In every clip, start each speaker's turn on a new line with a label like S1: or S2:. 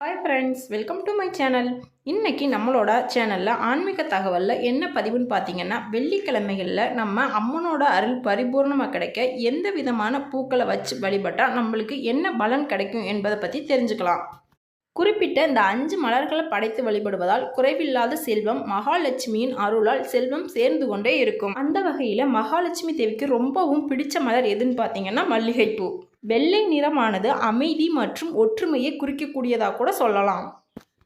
S1: Hi friends welcome to my channel இன்றைக்கி நம்மளோட சேனலில் ஆன்மீக தகவலில் என்ன பதிவுன்னு பார்த்தீங்கன்னா வெள்ளிக்கிழமைகளில் நம்ம அம்மனோட அருள் பரிபூர்ணமாக கிடைக்க எந்த விதமான பூக்களை வச்சு வழிபட்டால் நம்மளுக்கு என்ன பலன் கிடைக்கும் என்பதை பற்றி தெரிஞ்சுக்கலாம். குறிப்பிட்ட இந்த அஞ்சு மலர்களை படைத்து வழிபடுவதால் குறைவில்லாத செல்வம் மகாலட்சுமியின் அருளால் செல்வம் சேர்ந்து கொண்டே இருக்கும். அந்த வகையில் மகாலட்சுமி தேவிக்கு ரொம்பவும் பிடிச்ச மலர் எதுன்னு பார்த்தீங்கன்னா மல்லிகைப்பூ. வெள்ளை நிறமானது அமைதி மற்றும் ஒற்றுமையை குறிக்கக்கூடியதாக கூட சொல்லலாம்.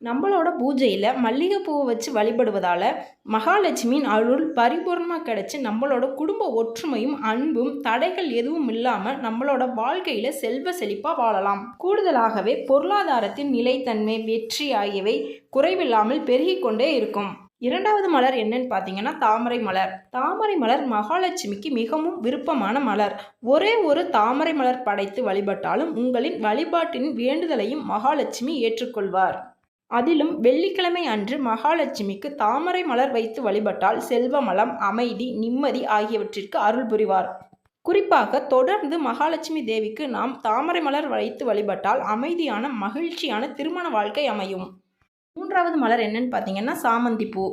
S1: நம்மளோட பூஜையில் மல்லிகைப்பூவை வச்சு வழிபடுவதால் மகாலட்சுமியின் அருள் பரிபூர்ணமாக கிடைச்சி நம்மளோட குடும்ப ஒற்றுமையும் அன்பும் தடைகள் எதுவும் இல்லாமல் நம்மளோட வாழ்க்கையில் செல்வ செழிப்பாக வாழலாம். கூடுதலாகவே பொருளாதாரத்தின் நிலைத்தன்மை வெற்றி ஆகியவை குறைவில்லாமல் பெருகிக்கொண்டே இருக்கும். இரண்டாவது மலர் என்னன்னு பார்த்தீங்கன்னா தாமரை மலர். தாமரை மலர் மகாலட்சுமிக்கு மிகவும் விருப்பமான மலர். ஒரே ஒரு தாமரை மலர் படைத்து வழிபட்டாலும் உங்களின் வழிபாட்டின் வேண்டுதலையும் மகாலட்சுமி ஏற்றுக்கொள்வார். அதிலும் வெள்ளிக்கிழமை அன்று மகாலட்சுமிக்கு தாமரை மலர் வைத்து வழிபட்டால் செல்வமலம் அமைதி நிம்மதி ஆகியவற்றிற்கு அருள் புரிவார். குறிப்பாக தொடர்ந்து மகாலட்சுமி தேவிக்கு நாம் தாமரை மலர் வைத்து வழிபட்டால் அமைதியான மகிழ்ச்சியான திருமண வாழ்க்கை அமையும். மூன்றாவது மலர் என்னன்னு பார்த்தீங்கன்னா சாமந்தி பூ.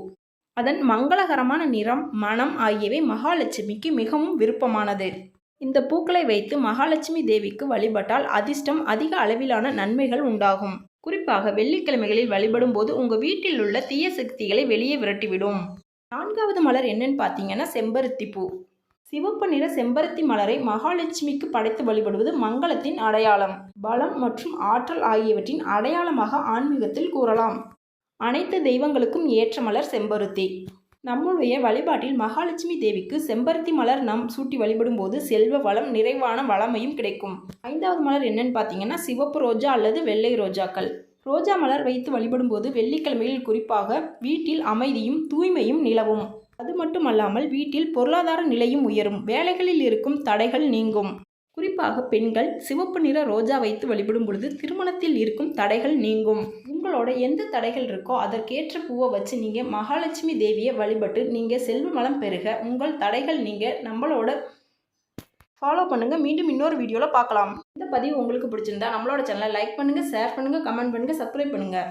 S1: அதன் மங்களகரமான நிறம் மனம் ஆகியவை மகாலட்சுமிக்கு மிகவும் விருப்பமானது. இந்த பூக்களை வைத்து மகாலட்சுமி தேவிக்கு வழிபட்டால் அதிர்ஷ்டம் அதிக அளவிலான நன்மைகள் உண்டாகும். குறிப்பாக வெள்ளிக்கிழமைகளில் வழிபடும் போது உங்கள் வீட்டில் உள்ள தீய சக்திகளை வெளியே விரட்டிவிடும். நான்காவது மலர் என்னன்னு பார்த்தீங்கன்னா செம்பருத்தி பூ. சிவப்பு நிற செம்பருத்தி மலரை மகாலட்சுமிக்கு படைத்து வழிபடுவது மங்களத்தின் அடையாளம். பலம் மற்றும் ஆற்றல் ஆகியவற்றின் அடையாளமாக ஆன்மீகத்தில் கூறலாம். அனைத்து தெய்வங்களுக்கும் ஏற்ற மலர் செம்பருத்தி. நம்முடைய வழிபாட்டில் மகாலட்சுமி தேவிக்கு செம்பருத்தி மலர் நாம் சூட்டி வழிபடும் போது செல்வ வளம் நிறைவான வளமையும் கிடைக்கும். ஐந்தாவது மலர் என்னன்னு பார்த்தீங்கன்னா சிவப்பு ரோஜா அல்லது வெள்ளை ரோஜாக்கள். ரோஜா மலர் வைத்து வழிபடும் போது வெள்ளிக்கிழமையில் குறிப்பாக வீட்டில் அமைதியும் தூய்மையும் நிலவும். அது மட்டுமல்லாமல் வீட்டில் பொருளாதார நிலையும் உயரும். வேலைகளில் இருக்கும் தடைகள் நீங்கும். குறிப்பாக பெண்கள் சிவப்பு நிற ரோஜா வைத்து வழிபடும் பொழுது திருமணத்தில் இருக்கும் தடைகள் நீங்கும். உங்களோட எந்த தடைகள் இருக்கோ அதற்கேற்ற பூவை வச்சு நீங்கள் மகாலட்சுமி தேவியை வழிபட்டு நீங்கள் செல்வ மலம் பெருக உங்கள் தடைகள் நீங்கள் நம்மளோட ஃபாலோ பண்ணுங்கள் மீண்டும் இன்னொரு வீடியோவில் பார்க்கலாம். இந்த பதிவு உங்களுக்கு பிடிச்சிருந்தா நம்மளோட சேனலை லைக் பண்ணுங்கள் ஷேர் பண்ணுங்கள் கமெண்ட் பண்ணுங்கள் சப்ஸ்கிரைப் பண்ணுங்கள்